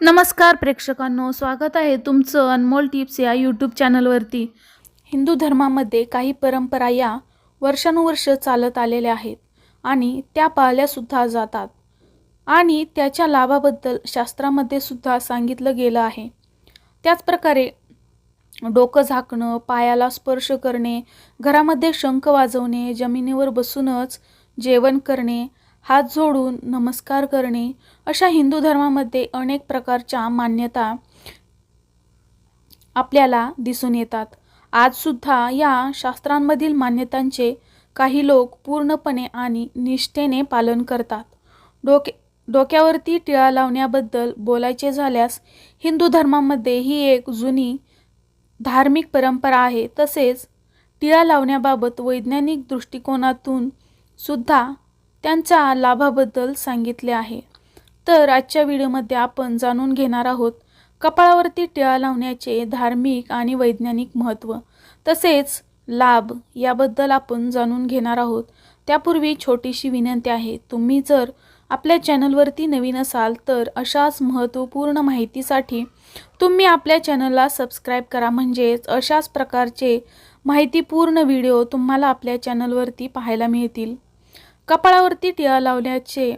नमस्कार प्रेक्षकांनो स्वागत आहे तुमचं अनमोल टिप्स या यूट्यूब चॅनलवरती. हिंदू धर्मामध्ये काही परंपरा या वर्षानुवर्ष चालत आलेल्या आहेत आणि त्या पाळल्यासुद्धा जातात आणि त्याच्या लाभाबद्दल शास्त्रामध्ये सुद्धा सांगितलं गेलं आहे. त्याचप्रकारे डोकं झाकणं पायाला स्पर्श करणे घरामध्ये शंख वाजवणे जमिनीवर बसूनच जेवण करणे हात जोडून नमस्कार करणे अशा हिंदू धर्मामध्ये अनेक प्रकारच्या मान्यता आपल्याला दिसून येतात. आजसुद्धा या शास्त्रांमधील मान्यतांचे काही लोक पूर्णपणे आणि निष्ठेने पालन करतात. डोके डोक्यावरती टिळा लावण्याबद्दल बोलायचे झाल्यास हिंदू धर्मामध्ये ही एक जुनी धार्मिक परंपरा आहे. तसेच टिळा लावण्याबाबत वैज्ञानिक दृष्टिकोनातून सुद्धा त्यांच्या लाभाबद्दल सांगितले आहे. तर आजच्या व्हिडिओमध्ये आपण जाणून घेणार आहोत कपाळावरती टिळा लावण्याचे धार्मिक आणि वैज्ञानिक महत्त्व. तसेच लाभ याबद्दल आपण जाणून घेणार आहोत. त्यापूर्वी छोटीशी विनंती आहे तुम्ही जर आपल्या चॅनलवरती नवीन असाल तर अशाच महत्त्वपूर्ण माहितीसाठी तुम्ही आपल्या चॅनलला सबस्क्राईब करा. म्हणजेच अशाच प्रकारचे माहितीपूर्ण व्हिडिओ तुम्हाला आपल्या चॅनलवरती पाहायला मिळतील. कपाळावरती टिळा लावल्याचे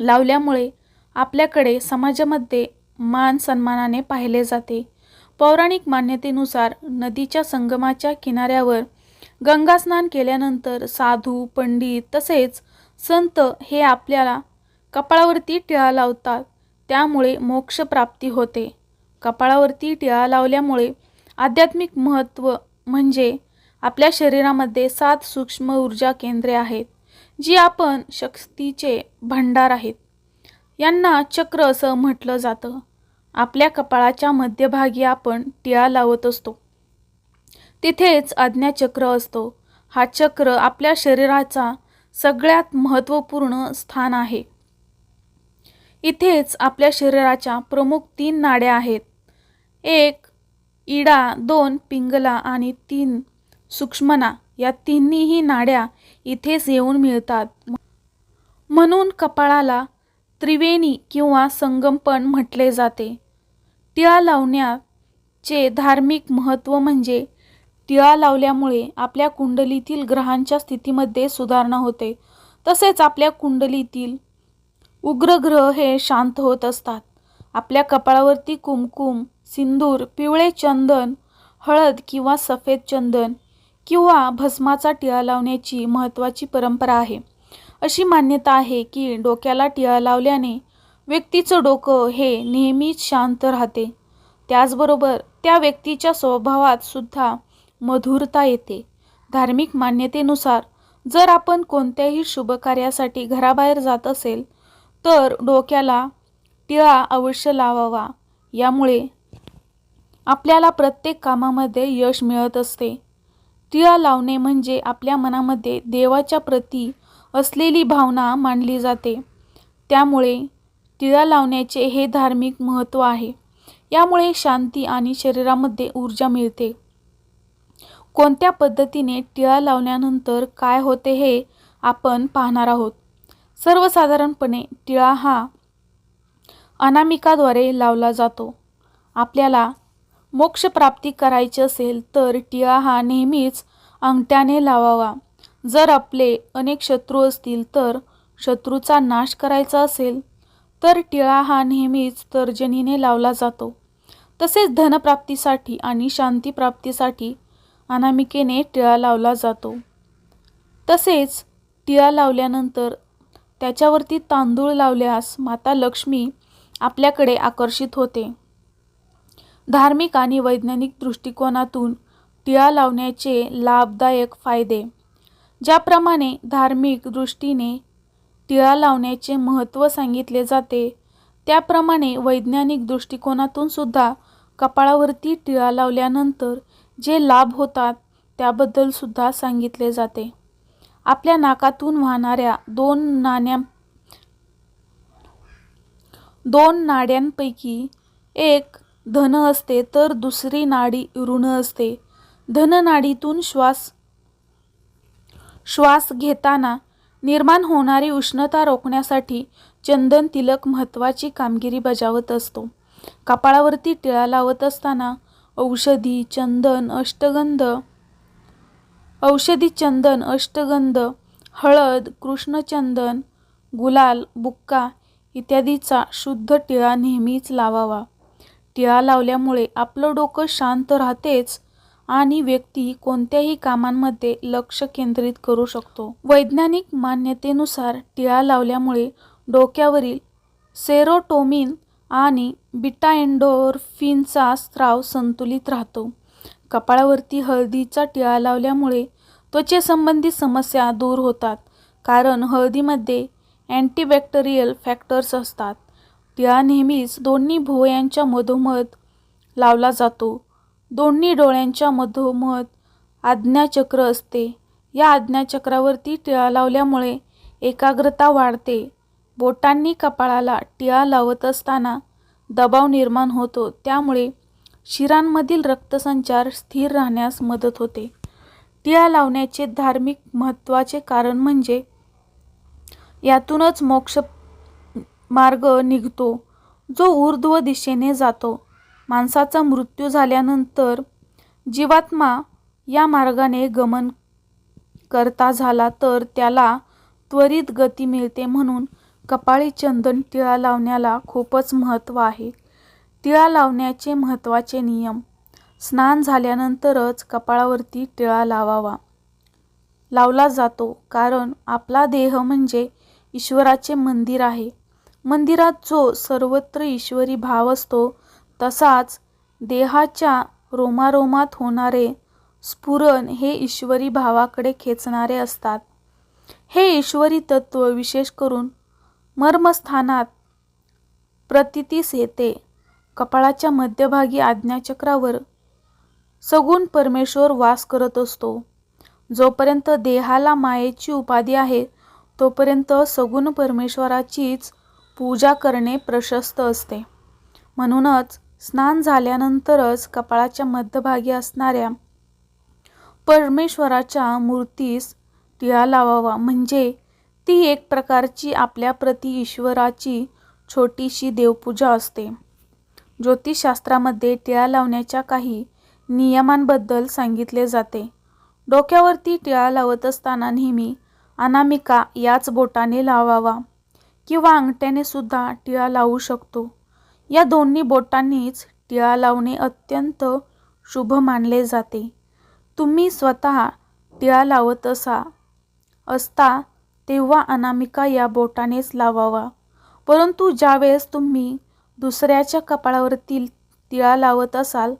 लावल्यामुळे आपल्याकडे समाजामध्ये मान सन्मानाने पाहिले जाते. पौराणिक मान्यतेनुसार नदीच्या संगमाच्या किनाऱ्यावर गंगास्नान केल्यानंतर साधू पंडित तसेच संत हे आपल्याला कपाळावरती टिळा लावतात. त्यामुळे मोक्षप्राप्ती होते. कपाळावरती टिळा लावल्यामुळे आध्यात्मिक महत्त्व म्हणजे आपल्या शरीरामध्ये सात सूक्ष्म ऊर्जा केंद्रे आहेत. जी आपण शक्तीचे भंडार आहेत यांना चक्र असं म्हटलं जातं. आपल्या कपाळाच्या मध्यभागी आपण टिळा लावत असतो. तिथेच आज्ञाचक्र असतो. हा चक्र आपल्या शरीराचा सगळ्यात महत्त्वपूर्ण स्थान आहे. इथेच आपल्या शरीराच्या प्रमुख तीन नाड्या आहेत. एक इडा दोन पिंगला आणि तीन सूक्ष्मना. या तिन्हीही नाड्या इथेच येऊन मिळतात. म्हणून कपाळाला त्रिवेणी किंवा संगमपण म्हटले जाते. टिळा लावण्याचे धार्मिक महत्त्व म्हणजे टिळा लावल्यामुळे आपल्या कुंडलीतील ग्रहांच्या स्थितीमध्ये सुधारणा होते. तसेच आपल्या कुंडलीतील उग्र ग्रह हे शांत होत असतात. आपल्या कपाळावरती कुमकुम सिंदूर पिवळे चंदन हळद किंवा सफेद चंदन किंवा भस्माचा टिळा लावण्याची महत्त्वाची परंपरा आहे. अशी मान्यता आहे की डोक्याला टिळा लावल्याने व्यक्तीचं डोकं हे नेहमीच शांत राहते. त्याचबरोबर त्या व्यक्तीच्या स्वभावात सुद्धा मधुरता येते. धार्मिक मान्यतेनुसार जर आपण कोणत्याही शुभकार्यासाठी घराबाहेर जात असेल तर डोक्याला टिळा अवश्य लावावा. यामुळे आपल्याला प्रत्येक कामामध्ये यश मिळत असते. टिळा लावणे म्हणजे आपल्या मनामध्ये देवाच्या प्रती असलेली भावना मानली जाते. त्यामुळे टिळा लावण्याचे हे धार्मिक महत्त्व आहे. यामुळे शांती आणि शरीरामध्ये ऊर्जा मिळते. कोणत्या पद्धतीने टिळा लावल्यानंतर काय होते हे आपण पाहणार आहोत. सर्वसाधारणपणे टिळा हा अनामिकाद्वारे लावला जातो. आपल्याला मोक्षप्राप्ती करायची असेल तर टिळा हा नेहमीच अंगठ्याने लावावा. जर आपले अनेक शत्रू असतील तर शत्रूचा नाश करायचा असेल तर टिळा हा नेहमीच तर्जनीने लावला जातो. तसेच धनप्राप्तीसाठी आणि शांतीप्राप्तीसाठी अनामिकेने टिळा लावला जातो. तसेच टिळा लावल्यानंतर त्याच्यावरती तांदूळ लावल्यास माता लक्ष्मी आपल्याकडे आकर्षित होते. धार्मिक आणि वैज्ञानिक दृष्टिकोनातून टिळा लावण्याचे लाभदायक फायदे. ज्याप्रमाणे धार्मिक दृष्टीने टिळा लावण्याचे महत्त्व सांगितले जाते त्याप्रमाणे वैज्ञानिक दृष्टिकोनातून सुद्धा कपाळावरती टिळा लावल्यानंतर जे लाभ होतात त्याबद्दल सुद्धा सांगितले जाते. आपल्या नाकातून वाहणाऱ्या दोन नाण्या दोन नाड्यांपैकी एक धन असते तर दुसरी नाडी ऋण असते. धननाडीतून श्वास श्वास घेताना निर्माण होणारी उष्णता रोखण्यासाठी चंदन तिलक महत्त्वाची कामगिरी बजावत असतो. कपाळावरती टिळा लावत असताना औषधी चंदन अष्टगंध औषधी चंदन अष्टगंध हळद कृष्णचंदन गुलाल बुक्का इत्यादीचा शुद्ध टिळा नेहमीच लावावा. टिळा लावल्यामुळे आपलं डोकं शांत राहतेच आणि व्यक्ती कोणत्याही कामांमध्ये लक्ष केंद्रित करू शकतो. वैज्ञानिक मान्यतेनुसार टिळा लावल्यामुळे डोक्यावरील सेरोटोमिन आणि बिटा एन्डोरफिनचा स्राव संतुलित राहतो. कपाळावरती हळदीचा टिळा लावल्यामुळे त्वचेसंबंधी समस्या दूर होतात कारण हळदीमध्ये अँटीबॅक्टेरियल फॅक्टर्स असतात. टिळा नेहमीच दोन्ही भुवयांच्या मधोमध लावला जातो. दोन्ही डोळ्यांच्या मधोमध आज्ञाचक्र असते. या आज्ञाचक्रावरती टिळा लावल्यामुळे एकाग्रता वाढते. बोटांनी कपाळाला टिळा लावत असताना दबाव निर्माण होतो. त्यामुळे शिरांमधील रक्तसंचार स्थिर राहण्यास मदत होते. टिळा लावण्याचे धार्मिक महत्त्वाचे कारण म्हणजे यातूनच मोक्ष मार्ग निघतो. जो ऊर्ध्व दिशेने जातो. माणसाचा मृत्यू झाल्यानंतर जीवात्मा या मार्गाने गमन करता झाला तर त्याला त्वरित गती मिळते म्हणून कपाळी चंदन टिळा लावण्याला खूपच महत्त्व आहे. टिळा लावण्याचे महत्त्वाचे नियम. स्नान झाल्यानंतरच कपाळावरती टिळा लावावा. लावला जातो कारण आपला देह म्हणजे ईश्वराचे मंदिर आहे. मंदिरात जो सर्वत्र ईश्वरी भाव असतो तसाच देहाच्या रोमारोमात होणारे स्फुरण हे ईश्वरी भावाकडे खेचणारे असतात. हे ईश्वरी तत्त्व विशेष करून मर्मस्थानात प्रतितीस येते. कपाळाच्या मध्यभागी आज्ञाचक्रावर सगुण परमेश्वर वास करत असतो. जोपर्यंत देहाला मायेची उपाधी आहे तोपर्यंत सगुण परमेश्वराचीच पूजा करणे प्रशस्त असते. म्हणूनच स्नान झाल्यानंतरच कपाळाच्या मध्यभागी असणाऱ्या परमेश्वराच्या मूर्तीस टिळा लावावा. म्हणजे ती एक प्रकारची आपल्याप्रती ईश्वराची छोटीशी देवपूजा असते. ज्योतिषशास्त्रामध्ये टिळा लावण्याच्या काही नियमांबद्दल सांगितले जाते. डोक्यावरती टिळा लावत असताना नेहमी अनामिका याच बोटाने लावावा. किंवा अंगठ्याने सुद्धा टिळा लावू शकतो. या दोन्ही बोटांनीच टिळा लावणे अत्यंत शुभ मानले जाते. तुम्ही स्वतः टिळा लावत असा असता तेव्हा अनामिका या बोटानेच लावावा. परंतु ज्यावेळेस तुम्ही दुसऱ्याच्या कपाळावरती टिळा लावत असाल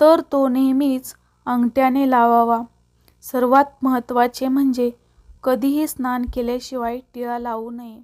तर तो नेहमीच अंगठ्याने लावावा. सर्वात महत्त्वाचे म्हणजे कधीही स्नान केल्याशिवाय टिळा लावू नये.